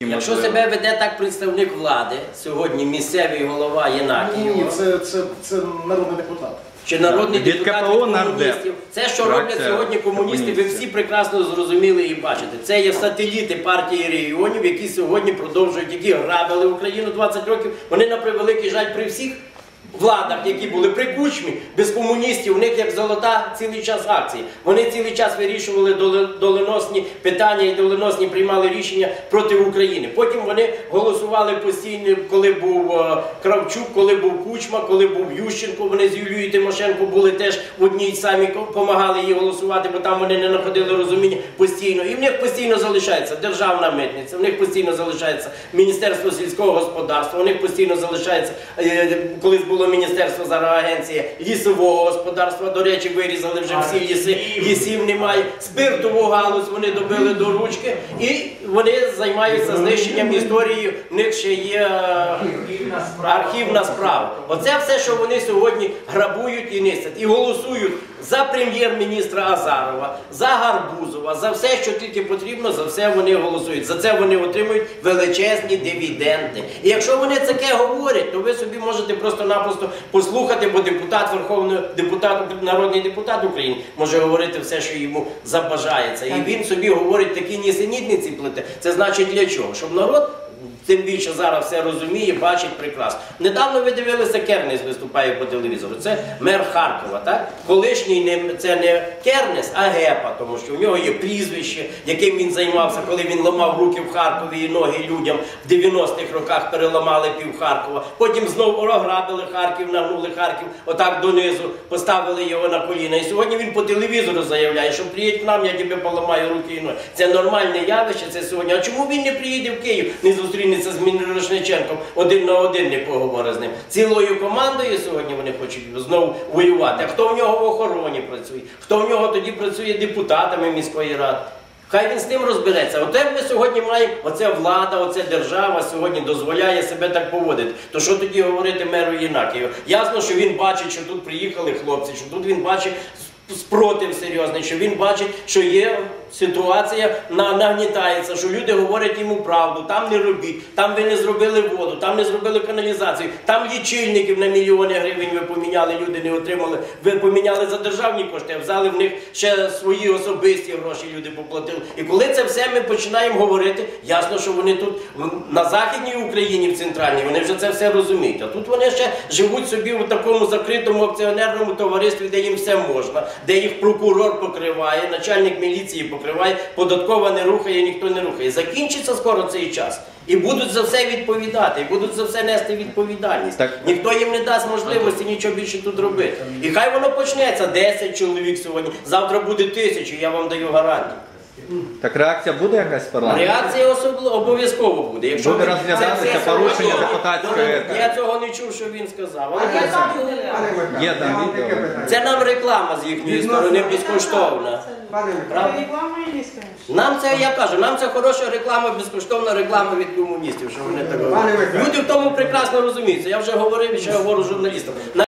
Якщо себе веде так представник влади, сьогодні місцевий голова Ні, це, це, це народний депутат. чи народний Від депутат КПО від комуністів, це що Фракція роблять сьогодні комуністи, ви всі прекрасно зрозуміли і бачите. Це є сателіти партії регіонів, які сьогодні продовжують, які грабили Україну 20 років. Вони на превеликий жаль при всіх. Владах, які були при кучмі, без комуністів, у них як золота цілий час акції. Вони цілий час вирішували доленосні питання і доленосні приймали рішення проти України. Потім вони голосували постійно, коли був е, Кравчук, коли був Кучма, коли був Ющенко. Вони з Юлією Тимошенко були теж в одній самі допомагали їй голосувати, бо там вони не знаходили розуміння постійно. І в них постійно залишається державна митниця, в них постійно залишається Міністерство сільського господарства, у них постійно залишається е, колись було міністерство зараз агенція лісового господарства. До речі, вирізали вже всі ліси, лісів немає. Спиртову галузь вони добили до ручки, і вони займаються знищенням історії. В них ще є е, архівна справа. Оце все, що вони сьогодні грабують і несять, і голосують за прем'єр-міністра Азарова, за Гарбузова, за все, що тільки потрібно, за все вони голосують. За це вони отримують величезні дивіденди. І якщо вони таке говорять, то ви собі можете просто-напросто послухати, бо депутат Верховної депутат, народний депутат України може говорити все, що йому забажається. І він собі говорить такі нісенітниці плете. Це значить для чого? Щоб народ. Тим більше зараз все розуміє, бачить прекрасно. Недавно ви дивилися, Кернес виступає по телевізору. Це мер Харкова, так? Колишній не це не Кернес, а Гепа, тому що в нього є прізвище, яким він займався, коли він ламав руки в Харкові і ноги людям в 90-х роках переламали пів Харкова. Потім знову ограбили Харків, нагнули Харків, отак донизу, поставили його на коліна. І сьогодні він по телевізору заявляє, що приїдь к нам, я тебе поламаю руки і ноги. Це нормальне явище, це сьогодні. А чому він не приїде в Київ, не зустрінеться з Мірошниченком, один на один не поговорить з ним? Цілою командою сьогодні вони хочуть знову воювати. А хто в нього в охороні працює? Хто в нього тоді працює депутатами міської ради? Хай він з тим розбереться. Оте ми сьогодні маємо, оця влада, оця держава сьогодні дозволяє себе так поводити. То що тоді говорити меру Єнакію? Ясно, що він бачить, що тут приїхали хлопці, що тут він бачить спротив серйозний, що він бачить, що є ситуація на- нагнітається, що люди говорять йому правду, там не робіть, там ви не зробили воду, там не зробили каналізацію, там лічильників на мільйони гривень ви поміняли, люди не отримали. Ви поміняли за державні кошти, а взяли в них ще свої особисті гроші, люди поплатили. І коли це все ми починаємо говорити, ясно, що вони тут на Західній Україні, в центральній, вони вже це все розуміють. А тут вони ще живуть собі в такому закритому акціонерному товаристві, де їм все можна, де їх прокурор покриває, начальник міліції покриває, податкова не рухає, ніхто не рухає. Закінчиться скоро цей час. І будуть за все відповідати, і будуть за все нести відповідальність. Так. Ніхто їм не дасть можливості нічого більше тут робити. І хай воно почнеться 10 чоловік сьогодні. Завтра буде тисячу, я вам даю гарантію. Так реакція буде якась в парламенті? Реакція особливо обов'язково буде. Якщо Буде розглядатися порушення депутатської Я цього не чув, що він сказав. Але це- я там були. Є там відео. це нам реклама з їхньої сторони безкоштовна. Пане Правда? Реклама є, звісно. Нам це я кажу, нам це хороша реклама, безкоштовна реклама від комуністів, що вони так роблять. Люди в тому прекрасно розуміються. Я вже говорив і ще говорю журналістам.